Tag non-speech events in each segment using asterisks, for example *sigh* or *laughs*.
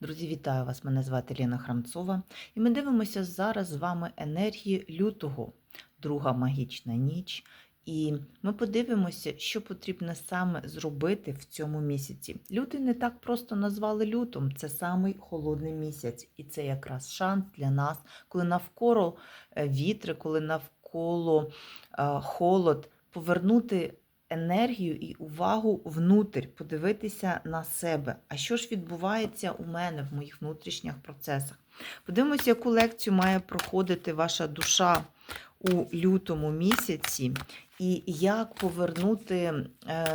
Друзі, вітаю вас! Мене звати Ліна Храмцова, і ми дивимося зараз з вами енергії лютого, друга магічна ніч. І ми подивимося, що потрібно саме зробити в цьому місяці. Лютий не так просто назвали лютом, це самий холодний місяць, і це якраз шанс для нас, коли навколо е, вітри, коли навколо е, холод, повернути енергію і увагу внутрь, подивитися на себе. А що ж відбувається у мене в моїх внутрішніх процесах? Подивимося, яку лекцію має проходити ваша душа у лютому місяці, і як повернути е,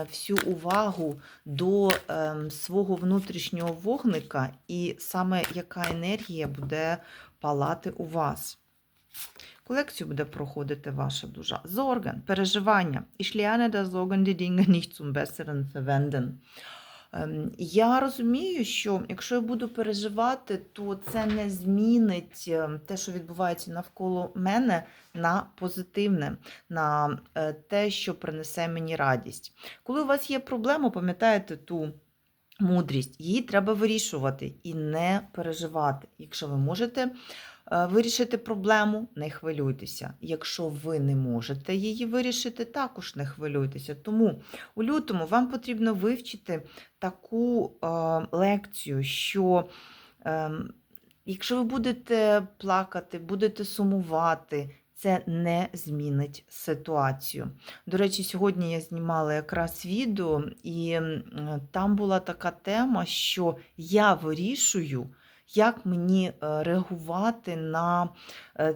всю увагу до е, свого внутрішнього вогника, і саме яка енергія буде палати у вас. Колекцію буде проходити ваша душа. Зорген, переживання. Ich lerne das Sorgen die Dinge nicht Я розумію, що якщо я буду переживати, то це не змінить е, те, що відбувається навколо мене, на позитивне, на е, те, що принесе мені радість. Коли у вас є проблема, пам'ятаєте ту мудрість, її треба вирішувати і не переживати. Якщо ви можете вирішити проблему, не хвилюйтеся. Якщо ви не можете її вирішити, також не хвилюйтеся. Тому у лютому вам потрібно вивчити таку е, лекцію, що е, якщо ви будете плакати, будете сумувати, це не змінить ситуацію. До речі, сьогодні я знімала якраз відео, і там була така тема, що я вирішую, як мені е, реагувати на е,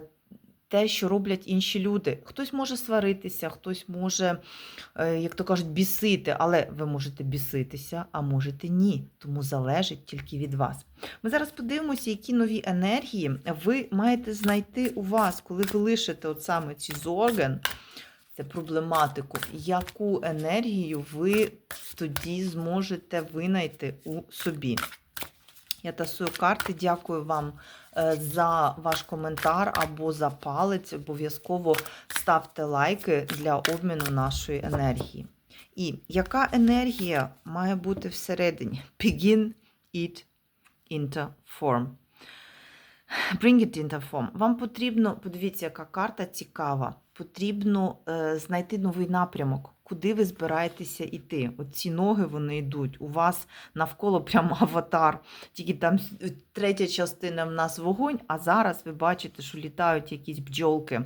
те, що роблять інші люди. Хтось може сваритися, хтось може, е, як то кажуть, бісити, але ви можете біситися, а можете ні. Тому залежить тільки від вас. Ми зараз подивимося, які нові енергії ви маєте знайти у вас, коли ви лишите от саме ці зорген, це проблематику, яку енергію ви тоді зможете винайти у собі. Я тасую карти, дякую вам е, за ваш коментар або за палець. Обов'язково ставте лайки для обміну нашої енергії. І яка енергія має бути всередині? Begin it into form. Bring it into form. Вам потрібно, подивіться, яка карта цікава. Потрібно е, знайти новий напрямок, куди ви збираєтеся йти. Оці ноги вони йдуть. У вас навколо прямо *laughs* аватар. Тільки там третя частина в нас вогонь, а зараз ви бачите, що літають якісь бджолки.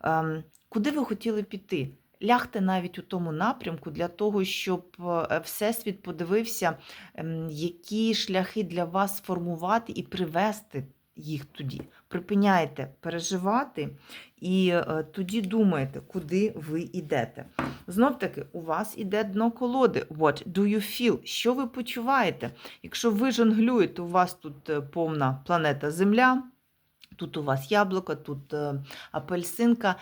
Ем, куди ви хотіли піти? Лягте навіть у тому напрямку для того, щоб е, Всесвіт подивився, ем, які шляхи для вас сформувати і привести їх тоді. Припиняйте переживати і е, тоді думайте, куди ви йдете. Знов таки, у вас іде дно колоди. What do you feel? Що ви почуваєте? Якщо ви жонглюєте, у вас тут е, повна планета Земля, тут у вас яблуко, тут е, апельсинка.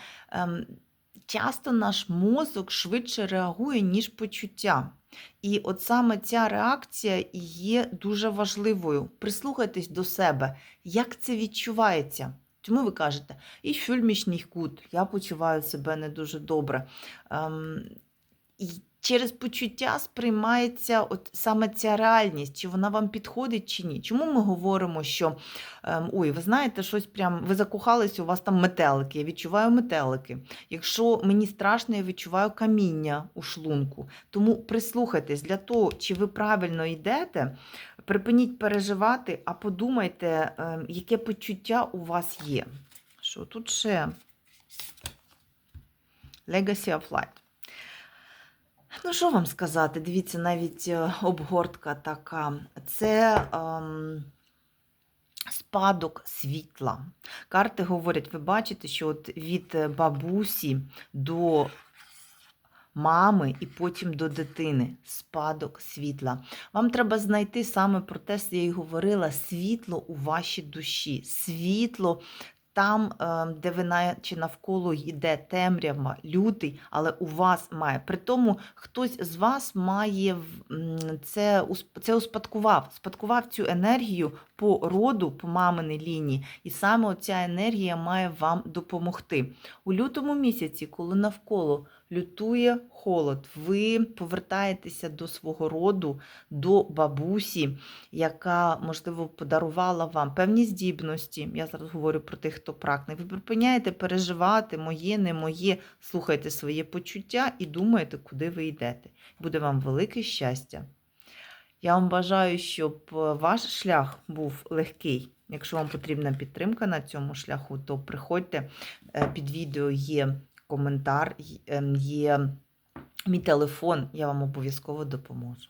Часто наш мозок швидше реагує, ніж почуття. І от саме ця реакція є дуже важливою. Прислухайтесь до себе, як це відчувається. Чому ви кажете, і fühle кут, я почуваю себе не дуже добре. Ем, і через почуття сприймається от саме ця реальність, чи вона вам підходить, чи ні. Чому ми говоримо, що ем, ой, ви знаєте, щось прям, ви закохалися, у вас там метелики, я відчуваю метелики. Якщо мені страшно, я відчуваю каміння у шлунку. Тому прислухайтесь для того, чи ви правильно йдете, припиніть переживати, а подумайте, ем, яке почуття у вас є. Що тут ще? Legacy of Light. Ну, що вам сказати? Дивіться, навіть е, обгортка така. Це ем, спадок світла. Карти говорять, ви бачите, що от від е, бабусі до мами і потім до дитини спадок світла. Вам треба знайти саме про те, що я й говорила, світло у вашій душі. Світло там, е, де ви наче навколо йде темрява, лютий, але у вас має. При тому хтось з вас має це, це успадкував, спадкував цю енергію по роду, по маминій лінії, і саме ця енергія має вам допомогти. У лютому місяці, коли навколо лютує холод. Ви повертаєтеся до свого роду, до бабусі, яка, можливо, подарувала вам певні здібності. Я зараз говорю про тих, хто прагне. Ви припиняєте переживати моє, не моє, слухайте своє почуття і думаєте, куди ви йдете. Буде вам велике щастя. Я вам бажаю, щоб е, ваш шлях був легкий. Якщо вам потрібна підтримка на цьому шляху, то приходьте Е, під відео є коментар, ем, є мій телефон, я вам обов'язково допоможу.